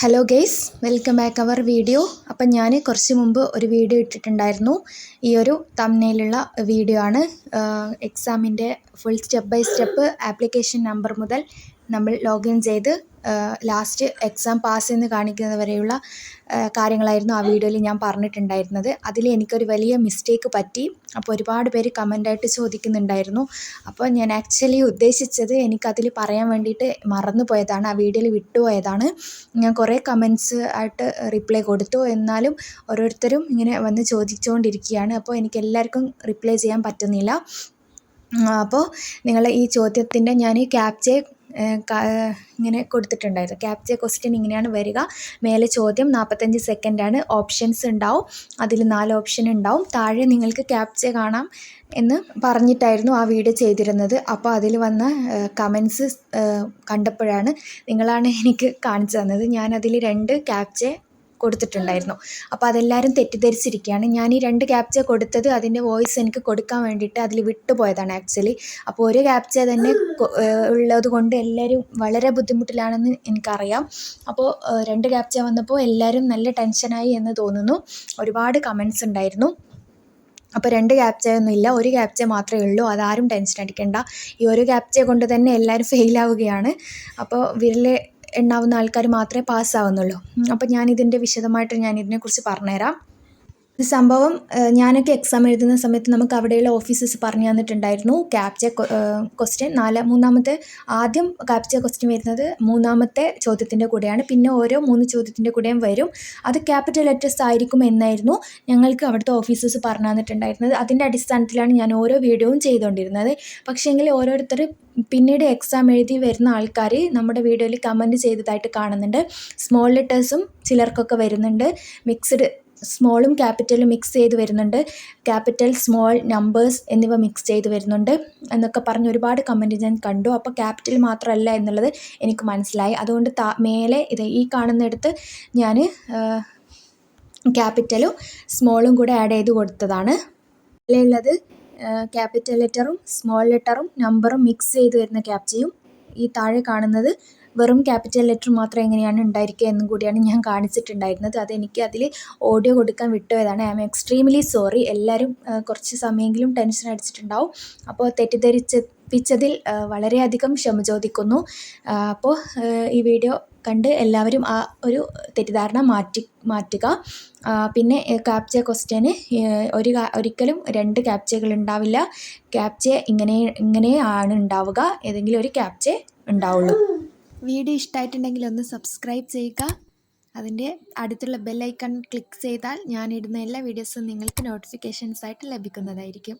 Hello guys welcome back our video അപ്പം ഞാൻ കുറച്ച് മുമ്പ് ഒരു വീഡിയോ ഇട്ടിട്ടുണ്ടായിരുന്നു. ഈ ഒരു തമ്മിലുള്ള വീഡിയോ ആണ്. എക്സാമിന്റെ full step by step application number മുതൽ നമ്മൾ ലോഗിൻ ചെയ്ത് ലാസ്റ്റ് എക്സാം പാസ് എന്ന് കാണിക്കുന്നത് വരെയുള്ള കാര്യങ്ങളായിരുന്നു ആ വീഡിയോയിൽ ഞാൻ പറഞ്ഞിട്ടുണ്ടായിരുന്നത്. അതിൽ എനിക്കൊരു വലിയ മിസ്റ്റേക്ക് പറ്റി. അപ്പോൾ ഒരുപാട് പേര് കമന്റായിട്ട് ചോദിക്കുന്നുണ്ടായിരുന്നു. അപ്പോൾ ഞാൻ ആക്ച്വലി ഉദ്ദേശിച്ചത് എനിക്കതിൽ പറയാൻ വേണ്ടിയിട്ട് മറന്നു പോയതാണ് ആ വീഡിയോയിൽ വിട്ടുപോയതാണ് ഞാൻ കുറേ കമൻസ് ആയിട്ട് റിപ്ലൈ കൊടുത്തു. എന്നാലും ഓരോരുത്തരും ഇങ്ങനെ വന്ന് ചോദിച്ചുകൊണ്ടിരിക്കുകയാണ് അപ്പോൾ എനിക്ക് എല്ലാവർക്കും റിപ്ലൈ ചെയ്യാൻ പറ്റുന്നില്ല. അപ്പോൾ നിങ്ങളെ ഈ ചോദ്യത്തിന്റെ ഞാൻ ക്യാപ്ചെ ഇങ്ങനെ കൊടുത്തിട്ടുണ്ടായിരുന്നു. ക്യാപ്ച ക്വസ്റ്റ്യൻ ഇങ്ങനെയാണ് വരിക. മേലെ ചോദ്യം നാൽപ്പത്തഞ്ച് സെക്കൻഡാണ് ഓപ്ഷൻസ് ഉണ്ടാവും. അതിൽ നാല് ഓപ്ഷൻ ഉണ്ടാവും. താഴെ നിങ്ങൾക്ക് ക്യാപ്ച കാണാം എന്ന് പറഞ്ഞിട്ടായിരുന്നു ആ വീഡിയോ ചെയ്തിരുന്നത്. അപ്പോൾ അതിൽ വന്ന കമൻസ് കണ്ടപ്പോഴാണ് നിങ്ങളാണ് എനിക്ക് കാണിച്ചു തന്നത്. ഞാനതിൽ രണ്ട് ക്യാപ്ച കൊടുത്തിട്ടുണ്ടായിരുന്നു. അപ്പോൾ അതെല്ലാവരും തെറ്റിദ്ധരിച്ചിരിക്കുകയാണ്. ഞാൻ ഈ രണ്ട് ക്യാപ്ച കൊടുത്തത് അതിന്റെ വോയിസ് എനിക്ക് കൊടുക്കാൻ വേണ്ടിയിട്ട് അതിൽ വിട്ടുപോയതാണ് ആക്ച്വലി അപ്പോൾ ഒരു ക്യാപ്ച തന്നെ ഉള്ളത് കൊണ്ട് എല്ലാവരും വളരെ ബുദ്ധിമുട്ടിലാണെന്ന് എനിക്കറിയാം. അപ്പോൾ രണ്ട് ക്യാപ്ച വന്നപ്പോൾ എല്ലാവരും നല്ല ടെൻഷനായി എന്ന് തോന്നുന്നു. ഒരുപാട് കമൻസ് ഉണ്ടായിരുന്നു. അപ്പോൾ രണ്ട് ക്യാപ്ചയൊന്നും ഇല്ല. ഒരു ക്യാപ്ച മാത്രമേ ഉള്ളൂ. അതാരും ടെൻഷൻ അടിക്കേണ്ട. ഈ ഒരു ക്യാപ്ച കൊണ്ട് തന്നെ എല്ലാവരും ഫെയിലാവുകയാണ് അപ്പോൾ വിരൽ എണ്ണാവുന്ന ആൾക്കാർ മാത്രമേ പാസ്സാവുന്നുള്ളൂ അപ്പം ഞാനിതിന്റെ വിശദമായിട്ട് ഞാനിതിനെക്കുറിച്ച് പറഞ്ഞുതരാം. സംഭവം ഞാനൊക്കെ എക്സാം എഴുതുന്ന സമയത്ത് നമുക്ക് അവിടെയുള്ള ഓഫീസേഴ്സ് പറഞ്ഞു തന്നിട്ടുണ്ടായിരുന്നു. ക്യാപ്ചർ ക്വസ്റ്റ്യൻ നാല് മൂന്നാമത്തെ ആദ്യം ക്യാപ്ചർ ക്വസ്റ്റ്യൻ വരുന്നത് മൂന്നാമത്തെ ചോദ്യത്തിന്റെ കൂടെയാണ്. പിന്നെ ഓരോ മൂന്ന് ചോദ്യത്തിന്റെ കൂടെയും വരും. അത് ക്യാപിറ്റൽ ലെറ്റേഴ്സ് ആയിരിക്കും എന്നായിരുന്നു ഞങ്ങൾക്ക് അവിടുത്തെ ഓഫീസേഴ്സ് പറഞ്ഞു തന്നിട്ടുണ്ടായിരുന്നത്. അതിന്റെ അടിസ്ഥാനത്തിലാണ് ഞാൻ ഓരോ വീഡിയോയും ചെയ്തുകൊണ്ടിരുന്നത്. പക്ഷേങ്കിൽ ഓരോരുത്തർ പിന്നീട് എക്സാം എഴുതി വരുന്ന ആൾക്കാർ നമ്മുടെ വീഡിയോയിൽ കമന്റ് ചെയ്തതായിട്ട് കാണുന്നുണ്ട്. സ്മോൾ ലെറ്റേഴ്സും ചിലർക്കൊക്കെ വരുന്നുണ്ട്. മിക്സ്ഡ് സ്മോളും ക്യാപിറ്റലും മിക്സ് ചെയ്ത് വരുന്നുണ്ട്. ക്യാപിറ്റൽ സ്മോൾ നമ്പേഴ്സ് എന്നിവ മിക്സ് ചെയ്ത് വരുന്നുണ്ട്. എന്നൊക്കെ പറഞ്ഞ് ഒരുപാട് കമന്റ് ഞാൻ കണ്ടു. അപ്പോൾ ക്യാപിറ്റൽ മാത്രമല്ല എന്നുള്ളത് എനിക്ക് മനസ്സിലായി. അതുകൊണ്ട് താ മേലെ ഇത് ഈ കാണുന്നിടത്ത് ഞാൻ ക്യാപിറ്റലും സ്മോളും കൂടെ ആഡ് ചെയ്ത് കൊടുത്തതാണ്. ഉള്ളത് ക്യാപിറ്റൽ ലെറ്ററും സ്മോൾ ലെറ്ററും നമ്പറും മിക്സ് ചെയ്ത് വരുന്ന ക്യാപ്ചയും ഈ താഴെ കാണുന്നത് വെറും ക്യാപിറ്റൽ ലെറ്റർ മാത്രം എങ്ങനെയാണ് ഉണ്ടായിരിക്കുക എന്നും കൂടിയാണ് ഞാൻ കാണിച്ചിട്ടുണ്ടായിരുന്നത്. അതെനിക്ക് അതിൽ ഓഡിയോ കൊടുക്കാൻ വിട്ടുപോയതാണ് ഐ ആം എക്സ്ട്രീംലി സോറി എല്ലാവരും കുറച്ച് സമയമെങ്കിലും ടെൻഷൻ അടിച്ചിട്ടുണ്ടാവും. അപ്പോൾ തെറ്റിദ്ധരിപ്പിച്ചതിൽ വളരെയധികം ക്ഷമ ചോദിക്കുന്നു. അപ്പോൾ ഈ വീഡിയോ കണ്ട് എല്ലാവരും ആ ഒരു തെറ്റിദ്ധാരണ മാറ്റി മാറ്റുക. പിന്നെ ക്യാപ്ച ക്വസ്റ്റ്യന് ഒരു ഒരിക്കലും രണ്ട് ക്യാപ്ചകൾ ഉണ്ടാവില്ല. ക്യാപ്ച ഇങ്ങനെ ഇങ്ങനെ ആണ് ഉണ്ടാവുക. ഏതെങ്കിലും ഒരു ക്യാപ്ച ഉണ്ടാവുള്ളൂ. വീഡിയോ ഇഷ്ടമായിട്ടുണ്ടെങ്കിൽ ഒന്ന് സബ്സ്ക്രൈബ് ചെയ്യുക. അതിന്റെ അടുത്തുള്ള ബെല്ലൈക്കൺ ക്ലിക്ക് ചെയ്താൽ ഞാനിടുന്ന എല്ലാ വീഡിയോസും നിങ്ങൾക്ക് നോട്ടിഫിക്കേഷൻസ് ആയിട്ട് ലഭിക്കുന്നതായിരിക്കും.